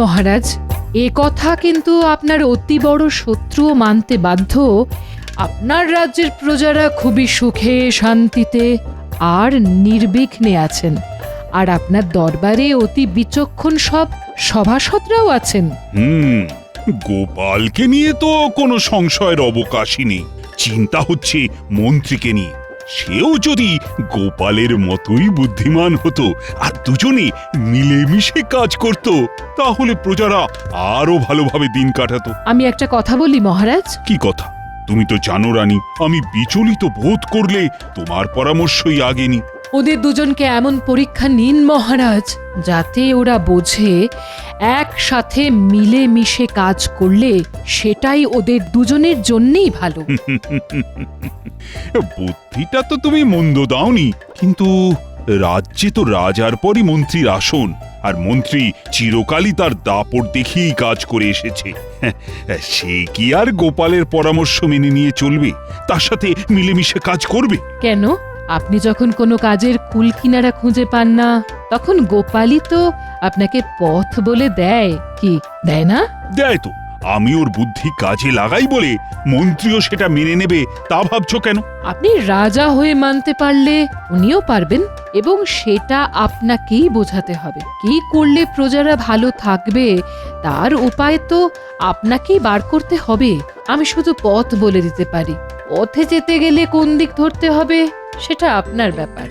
মহারাজ, এ কথা কিন্তু আপনার অতি বড় শত্রুও মানতে বাধ্য। আপনার রাজ্যের প্রজারা খুবই সুখে, শান্তিতে আর নির্বিঘ্নে আছেন। আর আপনার দরবারে অতি বিচক্ষণ সব সভাসদরাও আছেন। হুম, গোপালকে নিয়ে তো কোনো সংশয়ের অবকাশই নেই। চিন্তা হচ্ছে মন্ত্রীকে নিয়ে। সেও যদি গোপালের মতোই বুদ্ধিমান হতো আর দুজনে মিলেমিশে কাজ করত তাহলে প্রজারা আরও ভালোভাবে দিন কাটাতো। আমি একটা কথা বলি মহারাজ? কি কথা? তুমি তো জানো রানী আমি বিচলিত বোধ করলে তোমার পরামর্শই আগে নি। ওদের দুজনকে এমন পরীক্ষা নিন মহারাজ যাতে ওরা বোঝে একসাথে মিলে মিশে কাজ করলে সেটাই ওদের দুজনের জন্যেই ভালো। বুদ্ধিটা তো তুমি মন্দ দাওনি কিন্তু রাজ্যে তো রাজার পরই মন্ত্রীর আসন আর মন্ত্রী চিরকালই তার দাপট দেখিয়েই কাজ করে এসেছে। সে কি আর গোপালের পরামর্শ মেনে নিয়ে চলবে? তার সাথে মিলেমিশে কাজ করবে? কেন? আপনি যখন কোনো কাজের কুল কিনারা খুঁজে পান না তখন গোপালই তো আপনাকে পথ বলে দেয় কি দেয় না? দেয় তো। আমি ওর বুদ্ধি কাজে লাগাই বলে মন্ত্রীও সেটা মেনে নেবে তা ভাবছ কেন? আপনি রাজা হয়ে মানতে পারলে উনিও পারবেন এবং সেটা আপনাকেই বোঝাতে হবে। কি করলে প্রজারা ভালো থাকবে তার উপায় তো আপনাকেই বার করতে হবে। আমি শুধু পথ বলে দিতে পারি। পথে যেতে গেলে কোন দিক ধরতে হবে? সেটা আপনার ব্যাপার।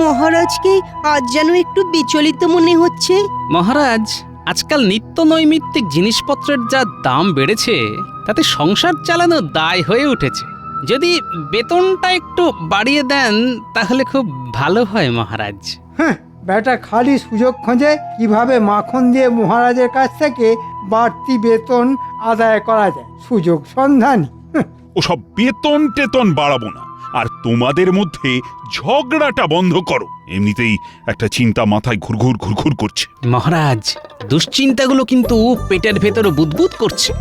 মহারাজকে আজ যেন একটু বিচলিত মনে হচ্ছে? মহারাজ আজকাল নিত্য নৈমিত্তিক জিনিসপত্রের যা দাম বেড়েছে তাতে সংসার চালানো দায় হয়ে উঠেছে। যদি বেতনটা একটু বাড়িয়ে দেন তাহলে খুব ভালো হয় মহারাজ। হ্যাঁ বেটা খালি সুযোগ খোঁজে কীভাবে মাখন দিয়ে মহারাজের কাছ থেকে বাড়তি বেতন আদায় করা যায়। সুযোগ সন্ধান। ওসব বেতন টেতন বাড়াবো না। আর তোমাদের মধ্যে ঝগড়াটা বন্ধ করো। এমনিতেই একটা চিন্তা মাথায় ঘুরঘুর ঘুরঘুর করছে। মহারাজ দুশ্চিন্তাগুলো কিন্তু পেটের ভেতরে বুদবুদ করছে।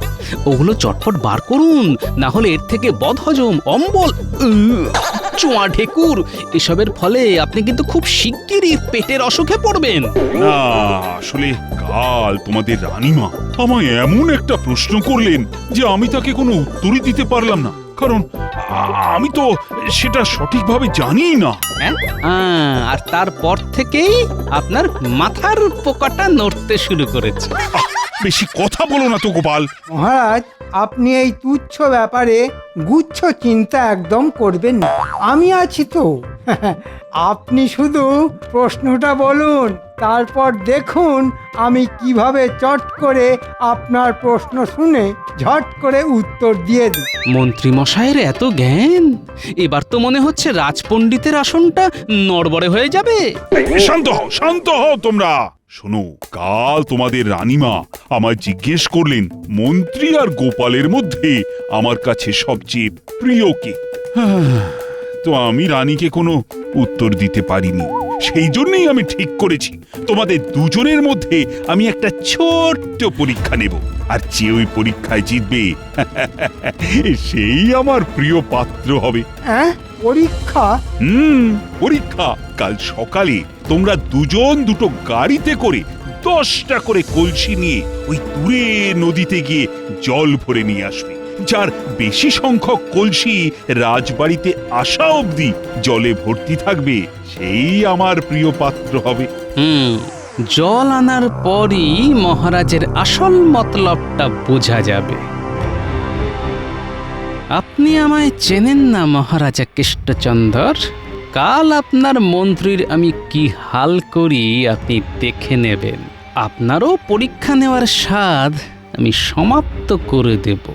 ওগুলো চটপট বার করুন না হলে এর থেকে বদহজম অম্বল চোয়া ঢেকুর এসবের ফলে আপনি কিন্তু খুব শিগগিরই পেটের অসুখে পড়বেন। না আসলে কাল তোমাদের রানীমা আমায় এমন একটা প্রশ্ন করলেন যে আমি তাকে কোনো উত্তরই দিতে পারলাম না। কারণ আমি তো সেটা সঠিকভাবে জানি না। হ্যাঁ? আর তারপর থেকেই আপনার মাথার পোকাটা নড়তে শুরু করেছে। বেশি কথা বলো না তো গোপাল। মহারাজ আপনি এই তুচ্ছ ব্যাপারে গুচ্ছ চিন্তা একদম করবেন না। আমি আছি তো। আপনি শুধু প্রশ্নটা বলুন তারপর দেখুন আমি কীভাবে চট করে আপনার প্রশ্ন শুনে ঝট করে উত্তর দিয়ে দিই। মন্ত্রী মশাইয়ের এত জ্ঞান? এবার তো মনে হচ্ছে রাজপণ্ডিতের আসনটা নড়বড়ে হয়ে যাবে। শান্ত হও শান্ত হও তোমরা। শোনো কাল তোমাদের রানীমা আমায় জিজ্ঞেস করলেন মন্ত্রী আর গোপালের মধ্যে আমার কাছে সবচেয়ে প্রিয় কে? হ্যাঁ, তো আমি রানীকে কোনো উত্তর দিতে পারিনি। সেই জন্যই আমি ঠিক করেছি। তোমাদের দুজনের মধ্যে আমি একটা ছোট্ট পরীক্ষা নেব। আর যে ওই পরীক্ষায় জিতবে সেই আমার প্রিয় পাত্র হবে। হ্যাঁ? পরীক্ষা? হুম পরীক্ষা। কাল সকালে তোমরা দুজন দুটো গাড়িতে করে দশটা করে কলসি নিয়ে ওই দূরে নদীতে গিয়ে জল ভরে নিয়ে আসবে। যার বেশি সংখ্যক কলসি রাজবাড়িতে আসা অবধি জলে ভর্তি থাকবে, সেই আমার প্রিয় পাত্র হবে। হুম, জল আনার পরই মহারাজের আসল মতলবটা বোঝা যাবে। আপনি আমায় চেনেন না, মহারাজা কৃষ্ণচন্দর। কাল আপনার মন্ত্রীর আমি কি হাল করি আপনি দেখে নেবেন। আপনারও পরীক্ষা নেওয়ার স্বাদ আমি সমাপ্ত করে দেব।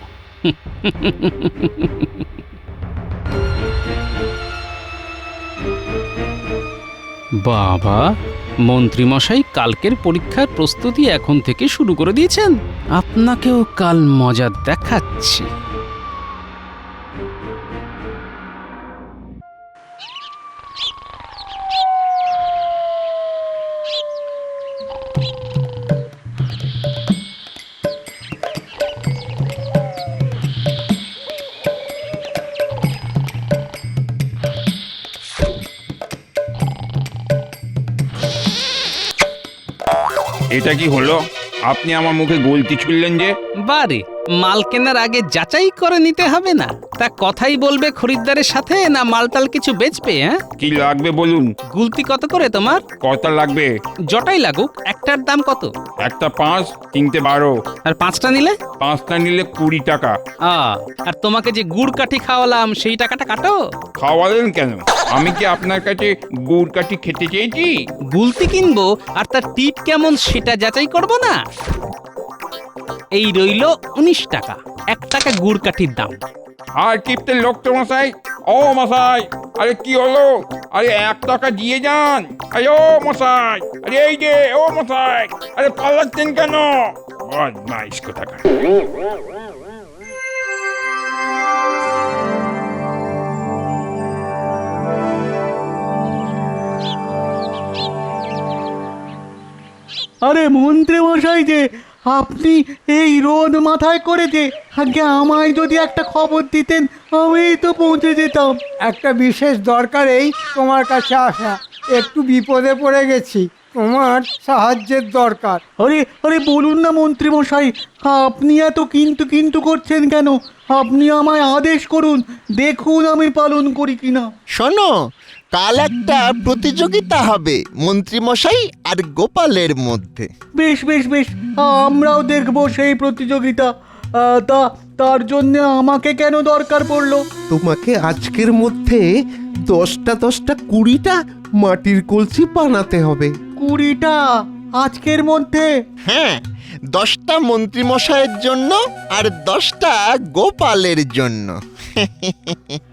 বাবা মন্ত্রীমশাই কালকের পরীক্ষার প্রস্তুতি এখন থেকে শুরু করে দিয়েছেন। আপনাকেও কাল মজা দেখাচ্ছি। এটা কি হলো? আপনি আমার মুখে গলতি ছুড়লেন যে? বারে মাল কেনার আগে যাচাই করে নিতে হবে না? তা কথাই বলবে খরিদ্দারের সাথে না মালটাল কিছু বেচবে হ্যাঁ? কি লাগবে বলুন? গুলতি কত করে তোমার? কত লাগবে? জটাই লাগুক একটার দাম কত? একটা পাঁচ তিনটে বারো। আর পাঁচটা নিলে? পাঁচটা নিলে কুড়ি টাকা। আ আর তোমাকে যে গুড় কাঠি খাওয়ালাম সেই টাকাটা কাটো? খাওয়ালেন কেন? আমি কি আপনার কাছে গুড় কাঠি খেতে চেয়েছি? গুলতি কিনবো আর তার টিপ কেমন সেটা যাচাই করব না? এই রইল উনিশ টাকা এক টাকা গুড় কাঠির দাম। আর টিপতে লোক তো মশাই ও মশাই আরে কি হলো? আরে এক টাকা দিয়ে যান। আরে ও মশাই আরে এই যে ও মশাই আরে পাল্লাচ্ছেন কেন? বদমাইশ কোথাকার। আরে মন্ত্রী মশাই যে আপনি এই রোদ মাথায় করে যে আগে আমায় যদি একটা খবর দিতেন আমি তো পৌঁছে যেতাম। একটা বিশেষ দরকারেই তোমার কাছে আসা। একটু বিপদে পড়ে গেছি। তোমার সাহায্যের দরকার। আরে আরে বলুন না মন্ত্রী মশাই আপনি এত কিন্তু কিন্তু করছেন কেন? আপনি আমায় আদেশ করুন দেখুন আমি পালন করি কিনা। শোনো কাল একটা প্রতিযোগিতা হবে মন্ত্রীমশাই আর গোপালের মধ্যে। বেশ বেশ বেশ আমরাও দেখব সেই প্রতিযোগিতা। আহ, তা তার জন্য আমাকে কেন দরকার পড়ল? তোমাকে আজকের মধ্যে দশটা দশটা কুড়িটা মাটির কলসি বানাতে হবে। কুড়িটা আজকের মধ্যে? হ্যাঁ দশটা মন্ত্রীমশাইয়ের জন্য আর দশটা গোপালের জন্য।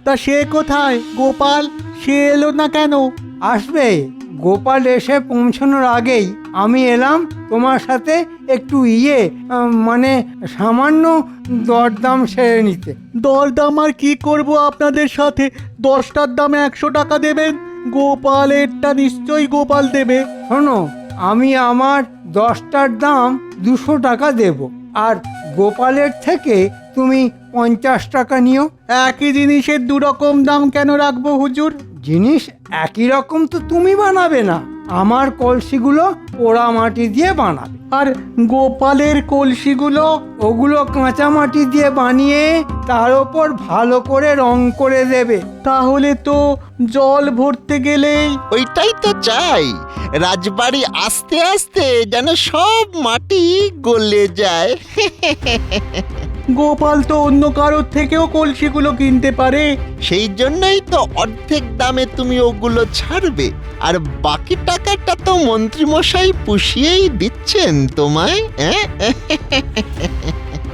তা সে কোথায়? গোপাল সে এলো না কেন? আসবে। গোপাল এসে পৌঁছানোর আগেই আমি এলাম তোমার সাথে একটু ইয়ে আহ, মানে সামান্য দরদাম সেরে নিতে। দরদাম আর কি করব আপনাদের সাথে? দশটার দামে একশো টাকা দেবেন। গোপালেরটা নিশ্চয়ই গোপাল দেবে। শোনো আমি আমার দশটার দাম দুশো টাকা দেব। আর গোপালের থেকে তুমি পঞ্চাশ টাকা নিও। একই জিনিসের দু রকম দাম কেন রাখব হুজুর? জিনিস একই রকম তো তুমি বানাবে না। আমার কলসিগুলো পোড়া মাটি দিয়ে বানাবে। আর গোপালের কলসিগুলো, ওগুলো কাঁচা মাটি দিয়ে বানিয়ে তার ওপর ভালো করে রং করে দেবে। তাহলে তো জল ভরতে গেলেই ওইটাই তো চাই। রাজবাড়ি আস্তে আস্তে যেন সব মাটি গলে যায়। গোপাল তো অন্য কারোর থেকেও কলসিগুলো কিনতে পারে। সেই জন্যই তো অর্ধেক দামে তুমি ওগুলো ছাড়বে। আর বাকি টাকাটা তো মন্ত্রীমশাই পুষিয়েই দিচ্ছেন তোমায়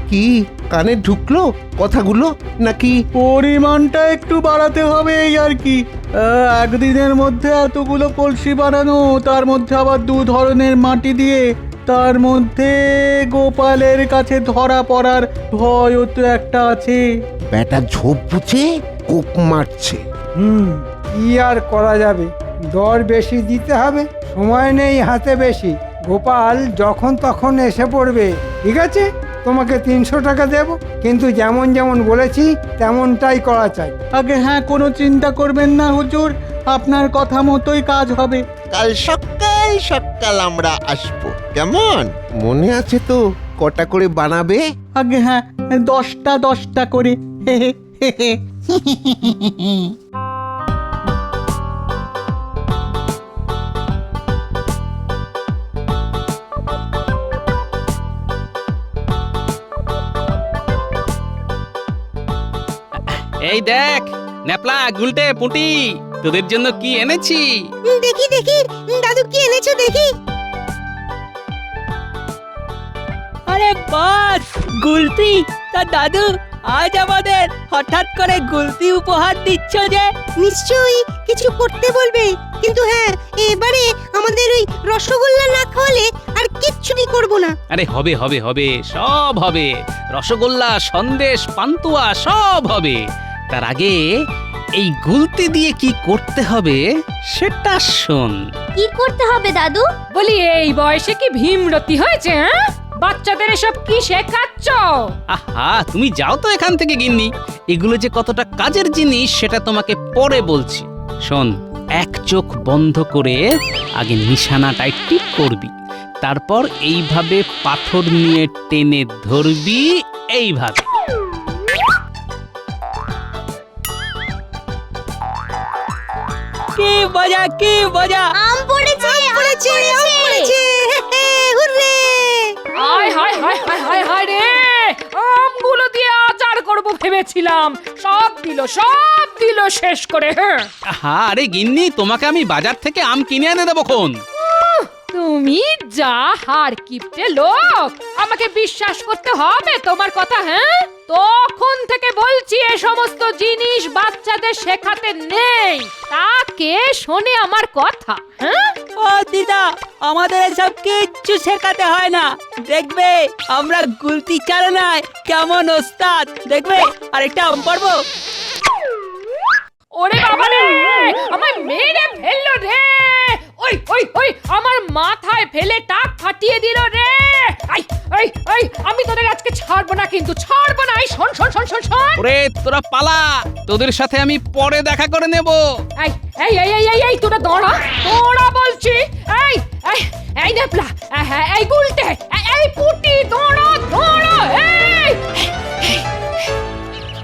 কি কানে ঢুকলো কথাগুলো? নাকি পরিমাণটা একটু বাড়াতে হবে এই আর কি। একদিনের মধ্যে এতগুলো কলসি বানানো তার মধ্যে আবার দু ধরনের মাটি দিয়ে তার মধ্যে গোপালের কাছে ধরা পড়ার ভয়ও তো একটা আছে। ব্যাটা ঝোপ বুঝে কোপ মারছে। হুম কি আর করা যাবে? দর বেশি দিতে হবে সময় নেই হাতে বেশি। গোপাল যখন তখন এসে পড়বে ঠিক আছে? তোমাকে তিনশো টাকা দেব কিন্তু যেমন যেমন বলেছি তেমনটাই করা চাই। আগে হ্যাঁ কোনো চিন্তা করবেন না হুজুর আপনার কথা মতোই কাজ হবে। কাল সকাল সকাল আমরা আসব কেমন? মনে আছে তো কটা করে বানাবে? আগে হ্যাঁ দশটা দশটা করে। এই দেখ ন্যাপলা গুলটে পুটি। তোদের জন্য কি এনেছি? দেখি দেখি। দাদু কি এনেছো দেখি। আরে বাস গুলতি। তা দাদু আজ আমাদের হঠাৎ করে গুলতি উপহার দিচ্ছ যে? নিশ্চয়ই কিছু করতে বলবে। কিন্তু হ্যাঁ এবারে আমাদের ওই রসগোল্লা না খাওয়ালে আর কিচ্ছুই করব না। আরে হবে হবে হবে সব হবে। রসগোল্লা সন্দেশ পান্তুয়া সব হবে। তার আগে এই গুলতি দিয়ে কি করতে হবে সেটা শোন। কি করতে হবে দাদু? বলি এই বয়সে কি ভীমরতি হয়েছে হ্যাঁ? বাচ্চাদের এসব কি শেখাচ্ছ? আহা তুমি যাও তো এখান থেকে গিন্নি। এগুলো যে কতটা কাজের জিনিস সেটা তোমাকে পরে বলছি। শোন এক চোখ বন্ধ করে আগে নিশানাটায় টিপ করবি। তারপর এইভাবে পাথর নিয়ে টেনে ধরবি এইভাবে। কি মজা কি মজা? আম পড়েছে আম পড়েছে আম পড়েছে। হুররে। হায় হায় হায় হায় হায় হায় রে। আমগুলো দিয়ে আচার করব ভেবেছিলাম। সব দিল সব দিল শেষ করে হ্যাঁ। আরে গিন্নি তোমাকে আমি বাজার থেকে আম কিনে এনে দেবো খন। তুমি যা হার কিপটে লোক আমাকে বিশ্বাস করতে হবে তোমার কথা হ্যাঁ? তখন থেকে বলছি এ সমস্ত জিনিস বাচ্চাদের শেখাতে নেই। তাকে শোনে আমার কথা হ্যাঁ? ও দিদা আমাদের এসব কিচ্ছু শেখাতে হয় না। দেখবে আমরা গুলতি চালনায় কেমন ওস্তাদ। দেখবে আরেকটা আম পারব ওরে বাবা রে আমায় মেরে ফেলল রে! ওই ওই ওই আমার মাথায় ফেলে টাক ফাটিয়ে দিল রে। আই আই আই আমি তোদের আজকে ছাড়বো না কিন্তু ছাড়বো না। এই শোন শোন শোন শোন শোন। ওরে তোরা পালা। তোদের সাথে আমি পরে দেখা করে নেব। এই এই এই এই এই এই তোরা দাঁড়া দাঁড়া বলছি। এই এই এই নেপলা হ্যাঁ এই গুলটে এই- এই পুটি দাঁড়া দাঁড়া এই।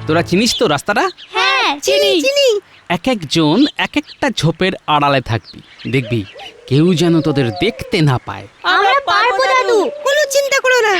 তোরা চিনিস তো রাস্তাটা? হ্যাঁ চিনি চিনি। এক একজন এক একটা ঝোপের আড়ালে থাকবি। দেখবি কেউ যেন তোদের দেখতে না পায়। আমরা পারব, দাদু। কোনো চিন্তা করো না।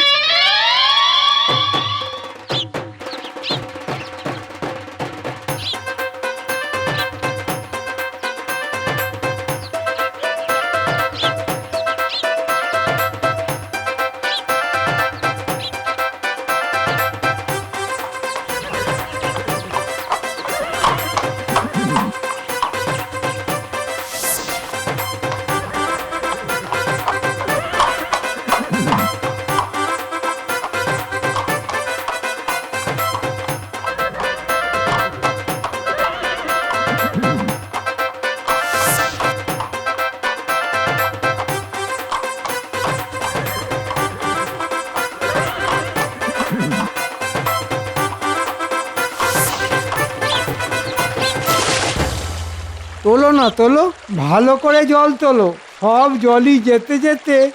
না তোলো, ভালো করে জল তোলো। সব জলই যেতে যেতে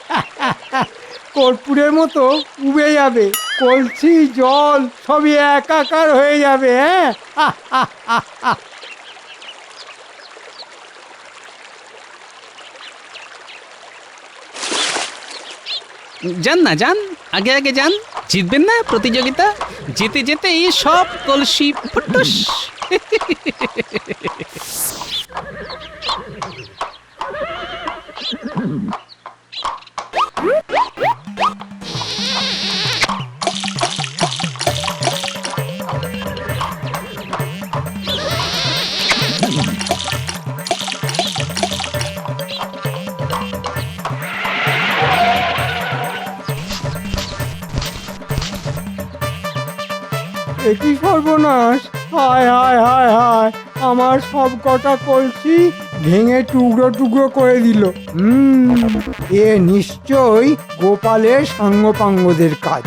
কর্পূরের মতো উবে যাবে। কলসি, জল সবই একাকার হয়ে যাবে হ্যাঁ? যান না যান, আগে আগে যান। জিতবেন না প্রতিযোগিতা? যেতে যেতে এই সব কলসি ফুটুস। সর্বনাশ। হায় হায় হায় হায়, আমার সব কটা কলসি ভেঙে টুকরো টুকরো করে দিল। হুম, এ নিশ্চয়ই গোপালের সাঙ্গপাঙ্গদের কাজ।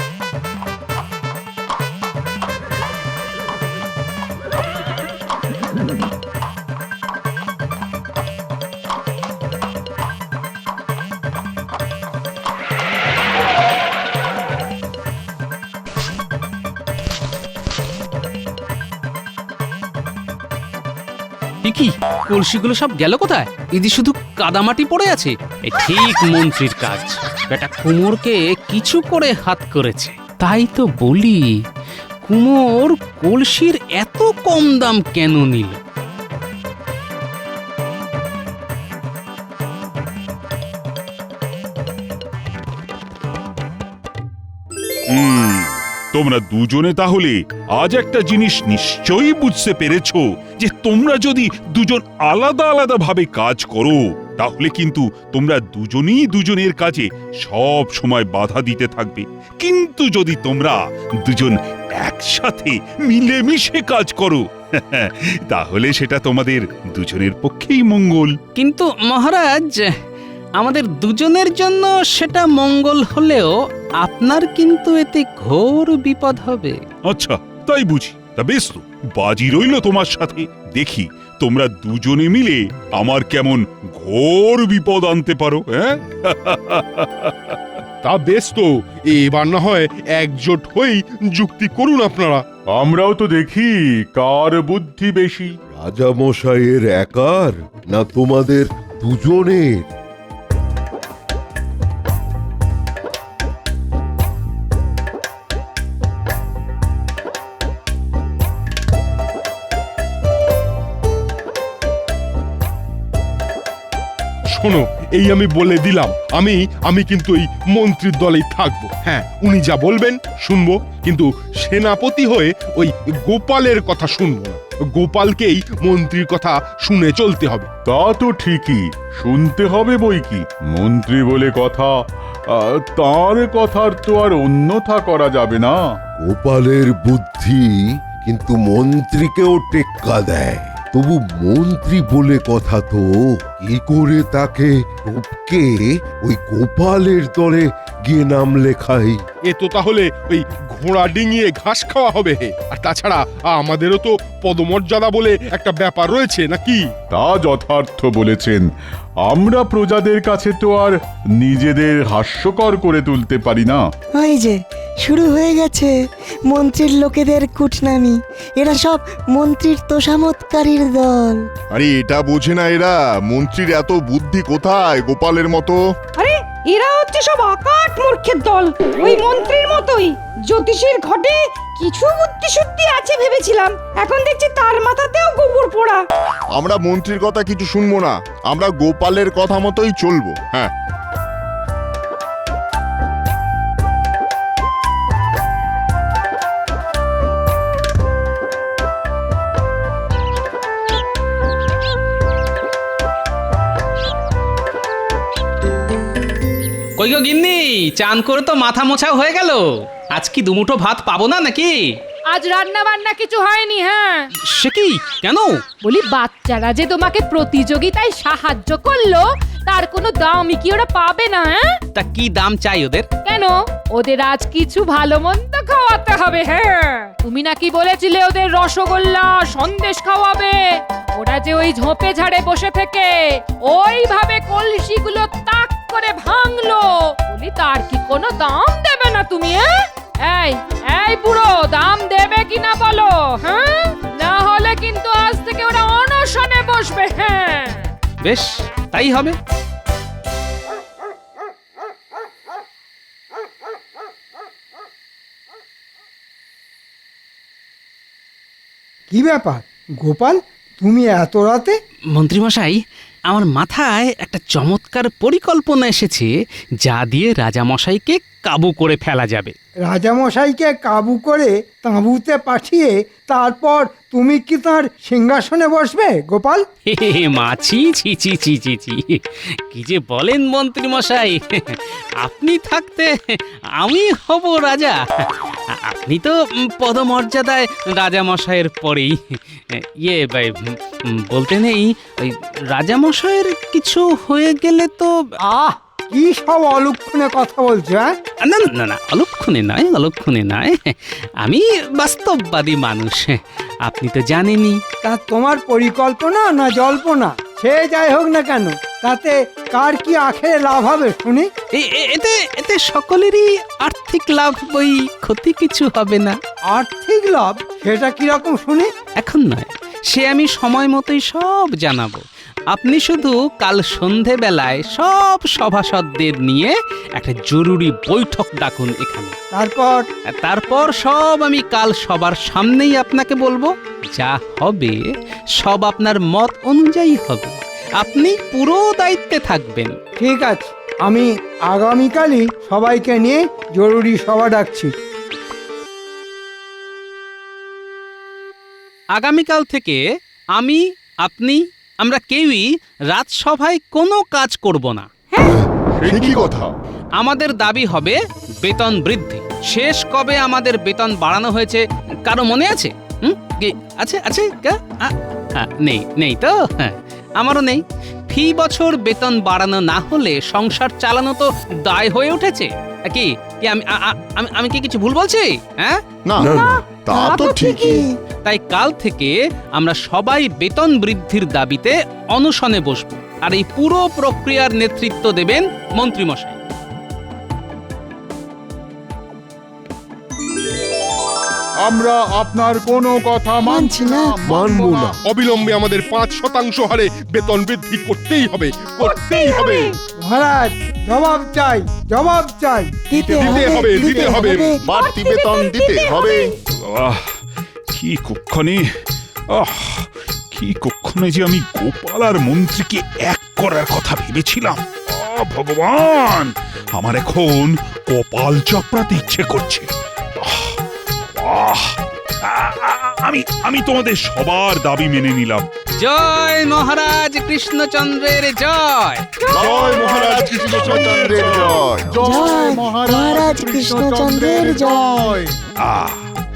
কলসিগুলো সব গেল কোথায়? ইদি শুধু কাদামাটি পড়ে আছে। ঠিক মন্ত্রীর কাজ। বেটা কুমোরকে কিছু করে হাত করেছে। তাই তো বলি, কুমোর কলসির এত কম দাম কেন নিল? তোমরা দুজনে তাহলে আজ একটা জিনিস নিশ্চয়ই বুঝতে পেরেছ, যে তোমরা যদি দুজন আলাদা আলাদা ভাবে কাজ করো, তাহলে কিন্তু তোমরা দুজনেই দুজনের কাজে সব সময় বাধা দিতে থাকবে। কিন্তু যদি তোমরা দুজন একসাথে মিলেমিশে কাজ করো, তাহলে সেটা তোমাদের দুজনের পক্ষেই মঙ্গল। কিন্তু মহারাজ আমাদের দুজনের জন্য সেটা মঙ্গল হলেও আপনার কিন্তু এতে ঘোর বিপদ হবে। আচ্ছা তাই বুঝি। তা বেশ তো বাজি রইল তোমার সাথে। দেখি তোমরা দুজনে মিলে আমার কেমন ঘোর বিপদ আনতে পারো হ্যাঁ? তা বেশ তো এবার না হয় একজোট হয়েই যুক্তি করুন আপনারা। আমরাও তো দেখি কার বুদ্ধি বেশি। রাজামশাইয়ের একার না তোমাদের দুজনের? শোনো এই আমি বলে দিলাম আমি আমি কিন্তু এই মন্ত্রীর দলেই থাকব। হ্যাঁ উনি যা বলবেন শুনব কিন্তু সেনাপতি হয়ে ওই গোপালের কথা শুনব না। গোপালকেই মন্ত্রীর কথা শুনে চলতে হবে। তা তো ঠিকই শুনতে হবে বই কি। মন্ত্রী বলে কথা তার কথার তো আর অন্যথা করা যাবে না। গোপালের বুদ্ধি কিন্তু মন্ত্রীকেও টেক্কা দেয়। তবু মন্ত্রী বলে কথা তো। কি করে তাকে ওই গোপালের দলে গিয়ে নাম লেখাই। এ তো তাহলে ওই ঘোড়া ডিঙিয়ে ঘাস খাওয়া হবে হে। আর তাছাড়া আমাদেরও তো পদমর্যাদা বলে একটা ব্যাপার রয়েছে নাকি? তা যথার্থ বলেছেন। আমরা প্রজাদের কাছে তো আর নিজেদের হাস্যকর করে তুলতে পারি না। ওই যে শুরু হয়ে গেছে মন্ত্রীর লোকেদের কুটনামি। এরা সব মন্ত্রীর তোষামতকারীর দল। আরে এটা বোঝে না এরা। মন্ত্রীর এত বুদ্ধি কোথায় গোপালের মতো? আরে এরা হচ্ছে সব আকাট মূর্খের দল। ওই মন্ত্রীর মতোই। জ্যোতিষের ঘটে কিছু বুদ্ধি শুদ্ধি আছে ভেবেছিলাম। এখন দেখছি তার মাথাতেও গোবর পোড়া। আমরা মন্ত্রীর কথা কিছু শুনব না। আমরা গোপালের কথা মতোই চলবো। হ্যাঁ। কই গো গিন্নি চান করে তো মাথা মোছা হয়ে গেল। আজ কি দুমুঠো ভাত পাবো না নাকি? আজ রান্না বান্না কিছু হয়নি হ্যাঁ। সে কি? কেন? বলি বাচ্চারা যে তোমাকে প্রতিযোগিতায় সাহায্য করল তার কোনো দামই কি ওরা পাবে না হ্যাঁ? তা কি দাম চাই ওদের? কেন? ওদের আজ কিছু ভালো মন্দ খাওয়াতে হবে হ্যাঁ। তুমি নাকি বলেছিলে ওদের রসগোল্লা সন্দেশ খাওয়াবে। ওরা যে ওই ঝোপে ঝাড়ে বসে থেকে ওইভাবে কলসিগুলো তাক করে তার কি কোনো দাম দেবে না তুমি হ্যাঁ? এই এই বুড়ো দাম দেবে কি না বলো হ্যাঁ? না হলে কিন্তু আজ থেকে ওরা অনশনে বসবে হ্যাঁ? বেশ তাই হবে। কি ব্যাপার? গোপাল তুমি এত রাতে? মন্ত্রী মন্ত্রীমশাই আমার মাথায় একটা চমৎকার পরিকল্পনা এসেছে যা দিয়ে রাজামশাইকে কাবু করে ফেলা যাবে। রাজামশাইকে কাবু করে তাঁবুতে পাঠিয়ে তারপর তুমি কি তার সিংহাসনে বসবে গোপাল? হে হে হে, মাছি ছি ছি ছি ছি ছি কি যে বলেন মন্ত্রী মশাই আপনি থাকতে আমি হব রাজা। আপনি তো উম, পদমর্যাদায় রাজা মশাইয়ের পরেই। ইয়ে ভাই উম, বলতে নেই ওই রাজা মশাইয়ের কিছু হয়ে গেলে তো আহ! কি সব অলক্ষণে কথা বলছো হ্যাঁ? না না, না না অলক্ষণে নয় অলক্ষণে নয়। আমি বাস্তববাদী মানুষ আপনি তো জানেনই। তা তোমার পরিকল্পনা না জল্পনা? সে যাই হোক না কেন তাতে কার কি আখেরে লাভ হবে শুনি? এতে এতে সকলেরই আর্থিক লাভ বই ক্ষতি কিছু হবে না। আর্থিক লাভ? সেটা কীরকম শুনি? এখন নয়। সে আমি সময় মতোই সব জানাব। আপনি শুধু কাল সন্ধেবেলায় সব সভাসদদের নিয়ে একটা জরুরি বৈঠক ডাকুন এখানে। তারপর? তারপর সব আমি কাল সবার সামনেই আপনাকে বলব যা হবে সব আপনার মত অনুযায়ী হবে। আপনি পুরো দায়িত্বে থাকবেন। ঠিক আছে আমি আগামীকালই সবাইকে নিয়ে জরুরি সভা ডাকছি। আগামীকাল থেকে আমি আপনি আমরা কেউই রাজসভায় কোনো কাজ করব না। কি কথা? আমাদের দাবি হবে বেতন বৃদ্ধি। শেষ কবে আমাদের বেতন বাড়ানো হয়েছে কারও মনে আছে? হুম? কি? আছে? আছে? কা- আ, আ, নেই নেই তো? হ্যাঁ আমারও নেই। ফি বছর বেতন বাড়ানো না হলে সংসার চালানো তো দায় হয়ে উঠেছে। কি? কি আমি আমি কি কিছু ভুল বলছি? হ্যাঁ? না তা তো ঠিকই। তাই কাল থেকে আমরা সবাই বেতন বৃদ্ধির দাবিতে অনশনে বসবো। আর এই পুরো প্রক্রিয়ার নেতৃত্ব দেবেন মন্ত্রীমশাই আমরা আপনার কোনো কথা মানছি না মানবো না। অবিলম্বে আমাদের পাঁচ শতাংশ হারে বেতন বৃদ্ধি করতেই হবে করতেই হবে। মহারাজ জবাব চাই জবাব চাই। দিতে হবে দিতে হবে। বাড়তি বেতন দিতে হবে। আহ কি কক্ষণে। আহ কি কক্ষণে যে আমি গোপাল আর মন্ত্রীকে এক করার কথা ভেবেছিলাম। ভগবান! আমার এখন কপাল চপড়াতে ইচ্ছে করছে। আহ, আমি আমি তোমাদের সবার দাবি মেনে নিলাম। জয় মহারাজ কৃষ্ণচন্দ্রের জয়। জয় মহারাজ কৃষ্ণচন্দ্রের জয়। জয় মহারাজ কৃষ্ণচন্দ্রের জয়। আহ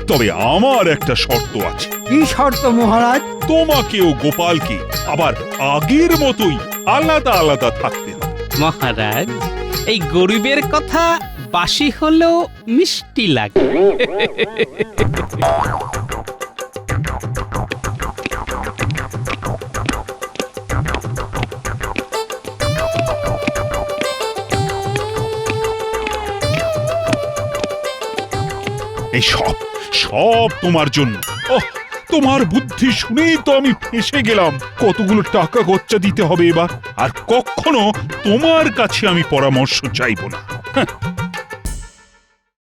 তবে আমার একটা শর্ত আছে। কি শর্ত মহারাজ? তোমাকেও গোপালকে আবার আগের মতোই আলাদা আলাদা থাকতে হবে। মহারাজ এই গরিবের কথা বাসি হলেও মিষ্টি লাগে। এই সব সব তোমার জন্য। ওহ তোমার বুদ্ধি শুনেই তো আমি ফেসে গেলাম। কতগুলো টাকা গচ্চা দিতে হবে এবার? আর কখনো তোমার কাছে আমি পরামর্শ চাইব না। হ্যাঁ,